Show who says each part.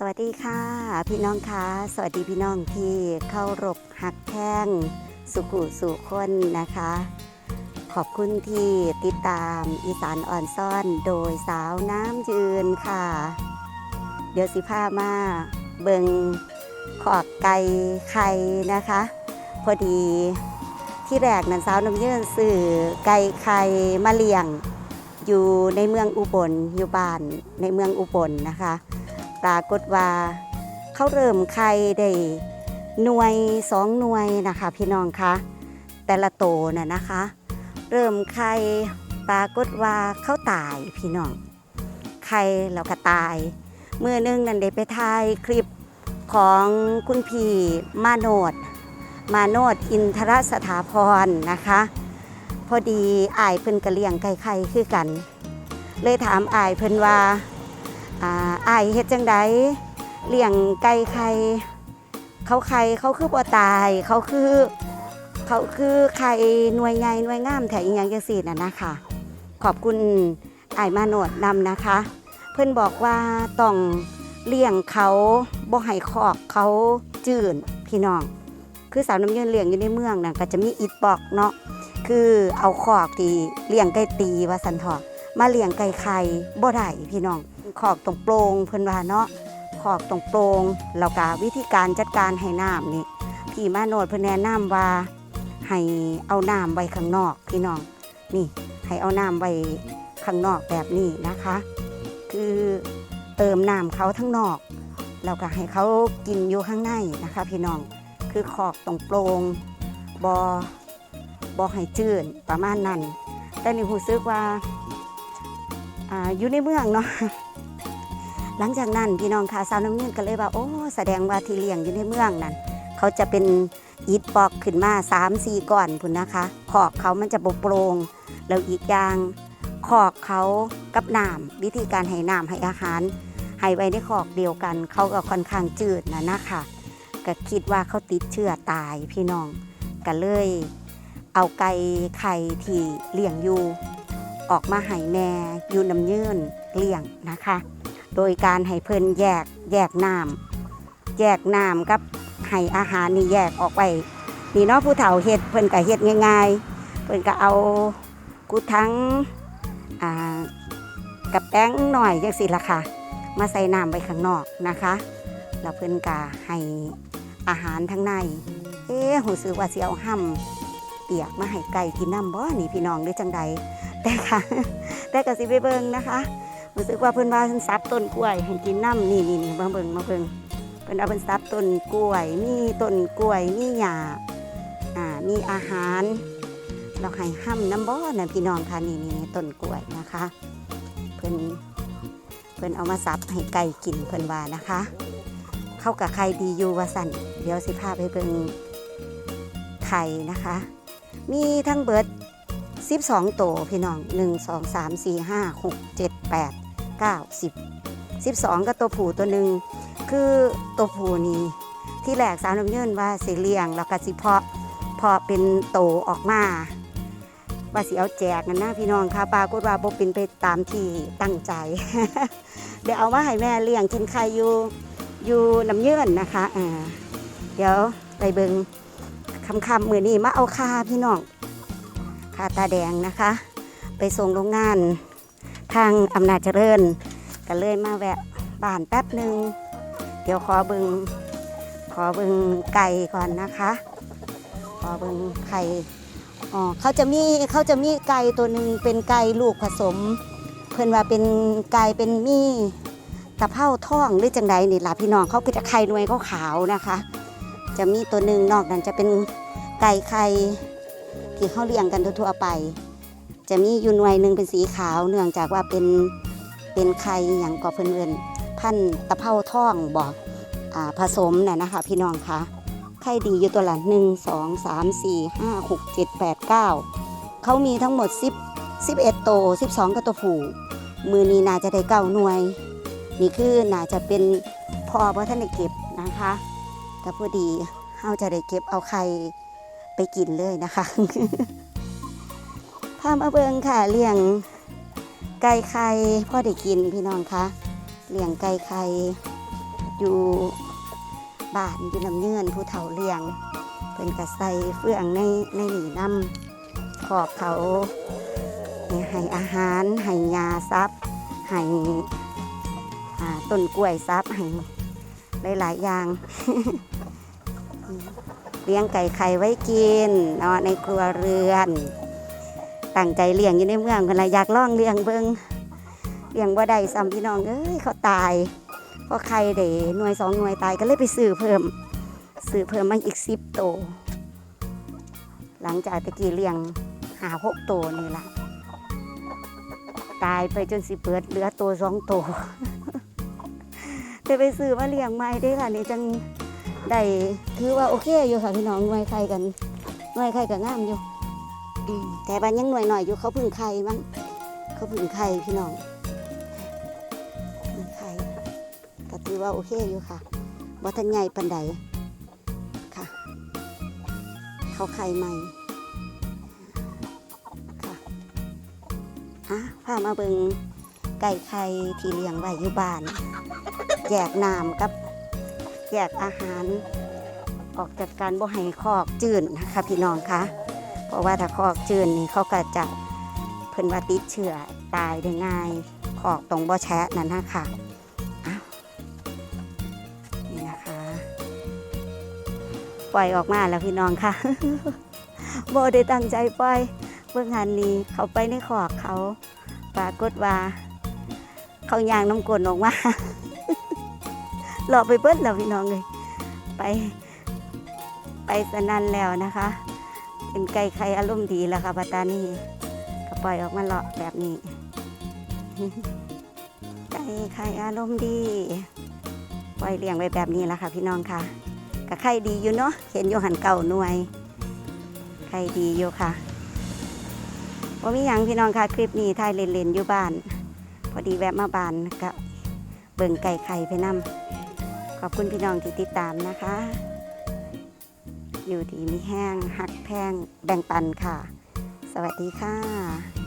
Speaker 1: สวัสดีค่ะ พี่น้องคะสวัสดีพี่น้องที่เข้ารบหักแข้งสุขุสุคนนะคะ ขอบคุณที่ติดตามอีสานอ่อนซ่อนโดยสาวน้ำยืนค่ะ เดี๋ยวสิพามาเบิงขอกไก่ไข่นะคะ พอดีที่แรกนั้นสาวน้ำยืนสื่อไก่ไข่มาเลี้ยง อยู่ในเมืองอุบลอยู่บ้านในเมืองอุบลนะคะ ปรากฏว่าเขาเริ่มไข่ได้หน่วยสองหน่วยนะคะ พี่น้องคะแต่ละโตน่ะนะคะ เริ่มไข่ปรากฏว่าเขาตายพี่น้องไข่แล้วก็ตายเมื่อนึงนั่นได้ไปถ่ายคลิปของคุณพี่มาโนดมาโนดอินทรสถาพรนะคะ พอดีอายเพิ่นกะเลียงไก่ไข่คือกัน เลยถามอายเพิ่นว่า อ่าอายเฮ็ดจังไดเลี้ยงไก่ไข่เขาไข่เขาคือบ่ตาย เขาคือเขาคือไข่หน่วยใหญ่หน่วยงามแถอีหยังจังซี่น่ะนะคะ ขอบคุณอายมาโนดนำนะคะ เพิ่นบอกว่าต้องเลี้ยงเขาบ่ให้คอกเขาจืดพี่น้อง คือสาวน้ำเยืนเลี้ยงอยู่ในเมืองน่ะก็จะมีอิฐบอกเนาะคือเอาคอกที่เลี้ยงไก่ตีว่าสันเถอะมาเลี้ยงไก่ไข่บ่ได้พี่น้อง ขอกตรงโปรงเพิ่นว่าเนาะขอกตรงโปรงแล้วก็วิธีการจัดการให้น้ำนี่พี่มาโนดเพิ่นแนะนำว่าให้เอาน้ำไว้ข้างนอกพี่น้องนี่ให้เอาน้ำไว้ข้างนอกแบบนี้นะคะ คือเติมน้ำเขาทั้งนอกแล้วก็ให้เขากินอยู่ข้างในนะคะ พี่น้องคือขอกตรงโปรงบอบอให้จืดประมาณนั้น แต่นี่รู้สึกว่าอ่าอยู่ในเมืองเนาะ หลังจากนั้นพี่น้องค่ะสาวน้ำเงินก็เลยว่าโอ้แสดงว่าที่เลี้ยงอยู่ในเมืองนั่นเขาจะเป็นอิฐปอกขึ้นมา3ามสี่ก้อนพุ่นนะคะขอกเขามันจะบโปร่งแล้วอีกอย่างขอกเขากับน้ำวิธีการให้น้ำให้อาหารให้ไว้ในขอกเดียวกัน เขาก็ค่อนข้างจืดนะนะคะก็คิดว่าเขาติดเชื้อตายพี่น้องก็เลย เอาไก่ไข่ที่เลี้ยงอยู่ ออกมาให้แม่อยู่น้ำยืนเลี้ยงนะคะ โดยการให้เพิ่นแยกแยกน้ำแยกน้ำกับให้อาหารนี่แยกออกไปนี่เนาะผู้เฒ่าเฮ็ดเพิ่นก็เฮ็ดง่าย ๆ เพิ่นก็เอากุทั้งอ่ากับแป้งหน่อยจังสิละค่ะ มาใส่น้ำไว้ข้างนอกนะคะแล้วเพิ่นก็ให้อาหารทั้งใน เอ๊ะหูสึกว่าสิเอาห้ำเปียกมาให้ไก่กินน้ำบ่นี่พี่น้องหรือจังใดแต่ค่ะ แต่ก็สิไปเบิ่งนะคะ รู้สึกว่าเพิ่นว่าเพิ่นซับต้นกล้วยให้กินน้ำนี่นี่นี่มาเบิ่งมาเบิ่งเพิ่นเอาเพิ่นซับต้นกล้วย มีต้นกล้วยมีหญ้าอ่ามีอาหารเราให้ห้ำน้ำบ่อนะพี่น้องค่ะนี่นี่ต้นกล้วยนะคะ เพิ่นเพิ่นเอามาซับให้ไก่กินเพิ่นว่านะคะ เข้ากับไข่ดีอยู่ว่าสั่นเดี๋ยวสิพาไปเบิ่งไข่นะคะ มีทั้งเบิด12โตวพี่น้อง 1 2 3 4 5 6 7 8 9 10 12 ก็ตัวผู้ตัวหนึ่งคือตัวผู้นี่ที่แหลกสาวน้ำเงินว่าสิเลี้ยงแล้วก็สิเพาะพาะเป็นโตออกมาว่าสิเอาแจกนั่นนะพี่น้องค่ะปากฏว่าบ่เป็นไปตามที่ตั้งใจ เดี๋ยวเอามาให้แม่เลี้ยงกินไข่อยู่อยู่น้ำเยืนนะคะอ่าเดี๋ยวไปเบิงคำคำมือนี้มาเอาคาพี่น้องคาตาแดงนะคะ ไปส่งโรงงาน ทางอำนาจเจริญก็เลยมาแวะบ้านแป๊บหนึ่งเดี๋ยวขอเบิงขอเบิงไก่ก่อนนะคะ ขอเบิงไข่อ๋อเขาจะมีเขาจะมีไก่ตัวหนึ่งเป็นไก่ลูกผสม เพื่อนว่าเป็นไก่เป็นมีตะเภาท่องหรือจังใดนี่ล่ะพี่น้องเขาก็จะไข่หน่วยเขาขาวนะคะ จะมีตัวหนึ่งนอกนั้นจะเป็นไก่ไข่ที่เขาเลี้ยงกันทั่วๆไป จะมีอยู่หน่วยหนึ่งเป็นสีขาวเนื่องจากว่าเป็นเป็นไข่อย่างกอเพื่นเอินพันตะเภาท่องบอกอ่าผสมน่ะนะคะ พี่น้องคะไข่ดีอยู่ตัวละหนึ่งสองสามสี่ห้าหกเจ็ดแปดเก้าเขามีทั้งหมดสิบสิบเอ็ดโตสิบสองก็ตัวผูมือนี้น่าจะได้เก้าหน่วย นี่คือน่าจะเป็นพอเพราะท่านได้เก็บนะคะแต่พอดีเขาจะได้เก็บเอาไข่ไปกินเลยนะคะ พามาเบิงค่ะเลี้ยงไก่ไข่พ่อได้กินพี่น้องคะเลี้ยงไก่ไข่อยู่บ้านอยู่ลำเนื่อนผู้เฒ่าเลี้ยงเพิ่นก็ใสเฟืองในในหนีน้ำขอบเขาให้อาหารให้ยาซับให้ต้นกล้วยซับให้หลายๆอย่าง เลี้ยงไก่ไข่ไว้กินนาะในครัวเรือน ตั้งใจเลี้ยงอยู่ในเมืองคนละอยากล่องเลี้ยงเบิงเลี้ยงบ่ได้ซ้ำพี่น้องเอ้ยเขาตายเพราะไข่เดหน่วยสองหน่วยตายก็เลยไปซื้อเพิ่มซื้อเพิ่มมาอีกสิบโต หลังจากตะกี้เลี้ยงหาหกโตนี่ละตายไปจนสิเปิดเหลือโตวสองโตจะไปซื้อมาเลี้ยงใหม่ได้ค่ะนี่จังได้ถือว่าโอเคอยู่ค่ะพี่น้องหน่วยไข่กันหน่วยไข่กับงามอยู่ แต่บ้านยังหน่วยหน่อยอยู่เขาพึ่งไข่มั้งเขาพึ่งไข่พี่น้องพึ่งไข่ก็ถือว่าโอเคอยู่ค่ะบ่ทันใหญ่ปันใดค่ะ เขาไข่ใหม่ค่ะอะพามาเบิงไก่ไข่ที่เลี้ยงไว้อยู่บ้านแยกน้ำกับแยกอาหารออกจากการบ่ให้คอกจืดนะคะพี่น้องคะ เพราะว่าถ้าคอกจืนนี่เขาก็จะเพิ่นว่าติดเชื้อตายได้ง่ายคอกตรงบ่แชะนั่นนะค่ะนี่นะคะ ปล่อยออกมาแล้วพี่น้องค่ะโบได้ตั้งใจปล่อยเบื้องหันนี้เขาไปในคอกเขาปรากฏว่า เขายางน้ำกลนออกมาหลอกไปเบิ้ลแล้วพี่น้องเลยไป ไปสนั่นแล้วนะคะ เป็นไก่ไข่อารมณ์ดีแล้วค่ะปัตตานี่ก็ปล่อยออกมาเลาะแบบนี้ ไก่ไข่อารมณ์ดีปล่อยเลี้ยงไว้แบบนี้แหละค่ะ พี่น้องค่ะก็ไข่ดีอยู่เนาะเห็นอยู่หันเก่าหน่วยไข่ดีอยู่ค่ะว่ามีหยังพี่น้องค่ะคลิปนี้ถ่ายเล่นๆอยู่บ้าน พอดีแวะมาบ้านก็เบิ่งไก่ไข่ไปนํขอบคุณพี่น้องที่ติดตามนะคะ อยู่ดีมีแห้งหักแพงแบ่งปันค่ะ สวัสดีค่ะ